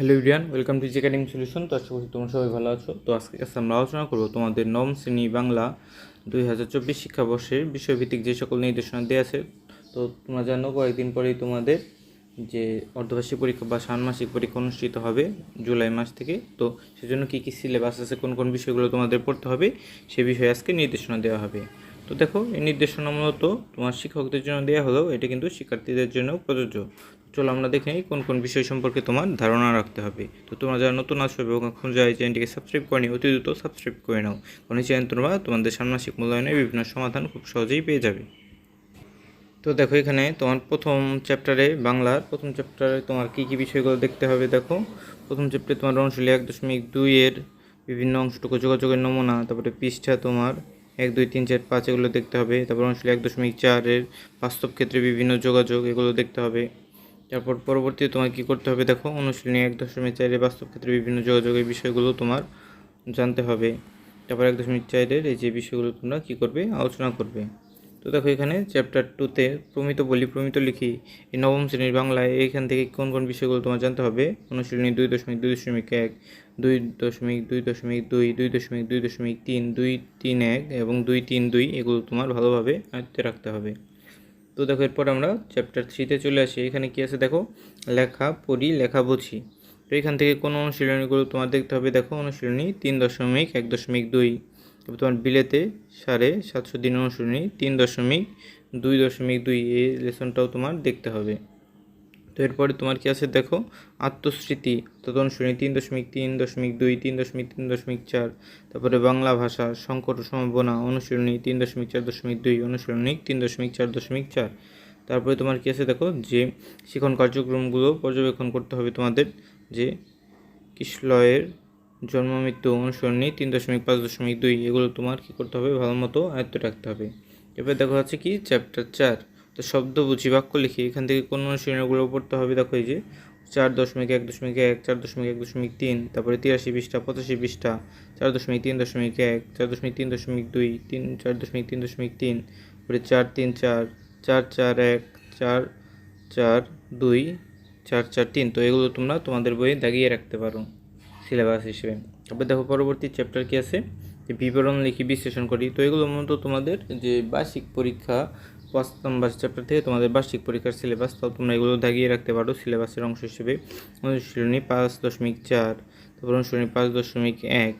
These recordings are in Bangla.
হ্যালো ইউডিয়ান ওয়েলকাম টু একাডেমি সলিউশন তো আশা করছি তোমরা সবাই ভালো আছো। তো আজকে আমরা আলোচনা করব তোমাদের নবম শ্রেণি বাংলা দুই হাজার চব্বিশ শিক্ষাবর্ষের বিষয়ভিত্তিক যে সকল নির্দেশনা দেওয়া আছে। তো তোমরা জানো, কয়েকদিন পরেই তোমাদের যে অর্ধবার্ষিক পরীক্ষা বা ষান্মাসিক পরীক্ষা অনুষ্ঠিত হবে জুলাই মাস থেকে। তো সেজন্য কী কী সিলেবাস আছে, কোন কোন বিষয়গুলো তোমাদের পড়তে হবে, সে বিষয়ে আজকে নির্দেশনা দেওয়া হবে। তো দেখো, এই নির্দেশনা মূলত তোমার শিক্ষকদের জন্য দেওয়া হলেও এটা কিন্তু শিক্ষার্থীদের জন্য প্রযোজ্য। চলো আমরা দেখে নিই কোন কোন বিষয় সম্পর্কে তোমার ধারণা রাখতে হবে। তো তোমরা যারা নতুন আসবে এবং এখন যারা এই চ্যানেলটিকে সাবস্ক্রাইব করেনি, অতি দ্রুত সাবস্ক্রাইব করে নাও। কারণ এই চ্যানেল তোমরা তোমাদের ষান্মাসিক মূল্যায়নের বিভিন্ন সমাধান খুব সহজেই পেয়ে যাবে। তো দেখো এখানে তোমার প্রথম চ্যাপ্টারে বাংলার প্রথম চ্যাপ্টারে তোমার কী কী বিষয়গুলো দেখতে হবে দেখো। প্রথম চ্যাপ্টারে তোমার অনুশীলী এক দশমিক দুইয়ের বিভিন্ন অংশটুকু যোগাযোগের নমুনা, তারপরে পৃষ্ঠা তোমার এক, দুই, তিন, চার, পাঁচ এগুলো দেখতে হবে, তারপর অনুশীলী এক দশমিক চারের বাস্তব ক্ষেত্রে বিভিন্ন যোগাযোগ এগুলো দেখতে হবে। তারপর পরবর্তীতে তোমার কী করতে হবে? দেখো, অনুশীলনী এক দশমিক চারের বাস্তব ক্ষেত্রে বিভিন্ন যোগাযোগের বিষয়গুলো তোমার জানতে হবে। তারপর এক দশমিক চারের এই যে বিষয়গুলো তোমরা কী করবে? আলোচনা করবে। তো দেখো, এখানে চ্যাপ্টার টুতে প্রমিত বলি, প্রমিত লিখি, এই নবম শ্রেণির বাংলায় এখান থেকে কোন কোন বিষয়গুলো তোমার জানতে হবে? অনুশীলনী দুই দশমিক দুই দশমিক এক, দুই দশমিক দুই দশমিক দুই দুই দশমিক দুই দশমিক তিন, দুই তিন এক এবং দুই তিন দুই এগুলো তোমার ভালোভাবে আয়ত্তে রাখতে হবে। তো দেখো, এরপর আমরা চ্যাপ্টার থ্রিতে চলে আসি। এখানে কি আছে দেখো? লেখা, পড়ি, লেখা, বুঝি। তো এখান থেকে কোন অনুশীলনীগুলো তোমার দেখতে হবে? দেখো, অনুশীলনী তিন দশমিক এক দশমিক দুই। তবে তোমার বিলেতে সাড়ে সাতশো দিন অনুশীলনী তিন দশমিক দুই দশমিক দুই। এই লেসনটাও তোমার দেখতে হবে। তো এরপরে তোমার কি আছে? দেখো, আত্মস্মৃতি তো অনুশীলনী তিন দশমিক তিন দশমিক দুই, তিন দশমিক তিন দশমিক চার, তারপরে বাংলা ভাষা, সংকট সম্ভাবনা অনুশীলনী তিন দশমিক চার দশমিক দুই অনুশীলনী তিন দশমিক চার দশমিক চার। তারপরে তোমার কি আছে? দেখো, যে শিখন কার্যক্রমগুলো পর্যবেক্ষণ করতে হবে তোমাদের, যে কিশলয়ের জন্ম, মৃত্যু, অনুসরণী, তিন দশমিক পাঁচ দশমিক দুই, এগুলো তোমার কী করতে হবে? ভালো মতো আয়ত্ত রাখতে হবে। এবার দেখো হচ্ছে কি? চ্যাপ্টার চার। তো শব্দ বুঝি, বাক্য লিখি। এখান থেকে কোন অনুশীলনগুলো পড়তে হবে? দেখো এই যে, চার দশমিক এক দশমিক এক, চার দশমিক এক দশমিক তিন, তারপরে তিরাশি পৃষ্ঠা, পঁচাশি পৃষ্ঠা, চার দশমিক তিন দশমিক এক, চার দশমিক তিন দশমিক দুই, তিন, চার দশমিক তিন দশমিক তিন, তারপরে চার তিন চার চার চার এক, চার চার দুই, চার চার তিন। তো এগুলো তোমরা তোমাদের বইয়ে দাগিয়ে রাখতে পারো সিলেবাস হিসেবে। তারপর দেখো পরবর্তী চ্যাপ্টার কি আছে? যে বিবরণ লিখি, বিশ্লেষণ করি। তো এগুলো মূলত তোমাদের যে বার্ষিক পরীক্ষা পাঁচ নম্বর চ্যাপ্টার থেকে তোমাদের বার্ষিক পরীক্ষার সিলেবাস তাও তোমরা এগুলো দাগিয়ে রাখতে পারো সিলেবাসের অংশ হিসেবে। অনুশীলনী পাঁচ দশমিক চার, তারপর অনুশীলনী পাঁচ দশমিক এক,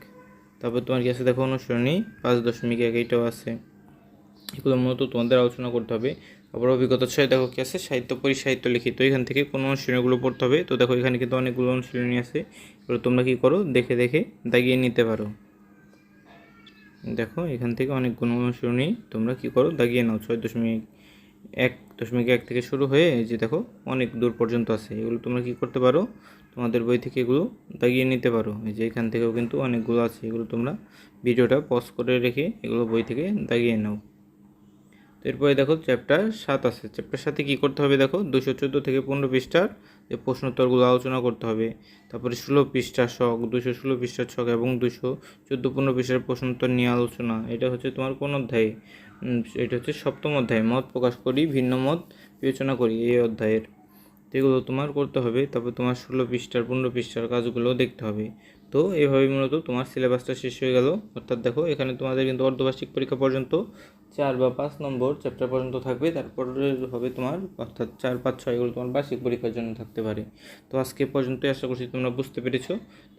তারপর তোমার কি আছে দেখো অনুশীলনী পাঁচ দশমিক এক, এইটাও আছে। এগুলো মূলত তোমাদের আলোচনা করতে হবে। তারপর অভিজ্ঞতা ছয় দেখো কি আছে, সাহিত্য পরিসাহিত্য লিখিত, এখান থেকে কোনো অনুশীলনীগুলো পড়তে হবে। তো দেখো এখানে কিন্তু অনেকগুলো অনুশীলনী আছে। এগুলো তোমরা কী করো, দেখে দেখে দাগিয়ে নিতে পারো। দেখো, এখান থেকে অনেকগুলো অনুশীলনী তোমরা কি করো? দাগিয়ে নাও। ছয় দশমিক এক দশমিক এক থেকে শুরু হয়ে যে দেখো, অনেক দূর পর্যন্ত আছে। এগুলো তোমরা কি করতে পারো? তোমাদের বই থেকে এগুলো দাগিয়ে নিতে পারো। এই যে এখান থেকেও কিন্তু অনেকগুলো আছে। এগুলো তোমরা ভিডিওটা পজ করে রেখে এগুলো বই থেকে দাগিয়ে নাও। এরপরে দেখো চ্যাপ্টার সাত আছে। চ্যাপ্টার সাথে কী করতে হবে দেখো? দুশো চোদ্দ থেকে পনেরো পৃষ্ঠার যে প্রশ্নোত্তরগুলো আলোচনা করতে হবে। তারপরে ষোলো পৃষ্ঠার শখ, দুশো ষোলো পৃষ্ঠার শখ এবং দুশো চোদ্দ পনেরো পৃষ্ঠার প্রশ্নোত্তর নিয়ে আলোচনা। এটা হচ্ছে তোমার কোন অধ্যায়? এটা হচ্ছে সপ্তম অধ্যায়। মত প্রকাশ করি, ভিন্ন মত বিবেচনা করি এই অধ্যায়ের। এগুলো তোমার করতে হবে, তারপর তোমার ষোলো পৃষ্ঠার, পনেরো পৃষ্ঠার কাজগুলো দেখতে হবে। তো এভাবে মূলত তোমার সিলেবাসটা শেষ হয়ে গেল। অর্থাৎ দেখো, এখানে তোমাদের কিন্তু অর্ধবার্ষিক পরীক্ষা পর্যন্ত চার বা পাঁচ নম্বর চ্যাপ্টার পর্যন্ত থাকবে। তারপরে হবে তোমার, অর্থাৎ চার, পাঁচ, ছয় এগুলো তোমার বার্ষিক পরীক্ষার জন্য থাকতে পারে। তো আজকে পর্যন্তই, আশা করছি তোমরা বুঝতে পেরেছ।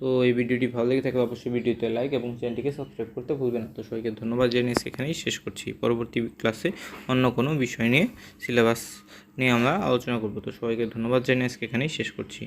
তো এই ভিডিওটি ভালো লেগে থাকলে অবশ্যই ভিডিওতে লাইক এবং চ্যানেলটিকে সাবস্ক্রাইব করতে ভুলবে না। তো সবাইকে ধন্যবাদ জানিয়ে সেখানেই শেষ করছি। পরবর্তী ক্লাসে অন্য কোনো বিষয় নিয়ে সিলেবাস নিয়ে আমরা আলোচনা করব। তো সবাইকে ধন্যবাদ জানিয়ে আজকে এখানেই শেষ করছি।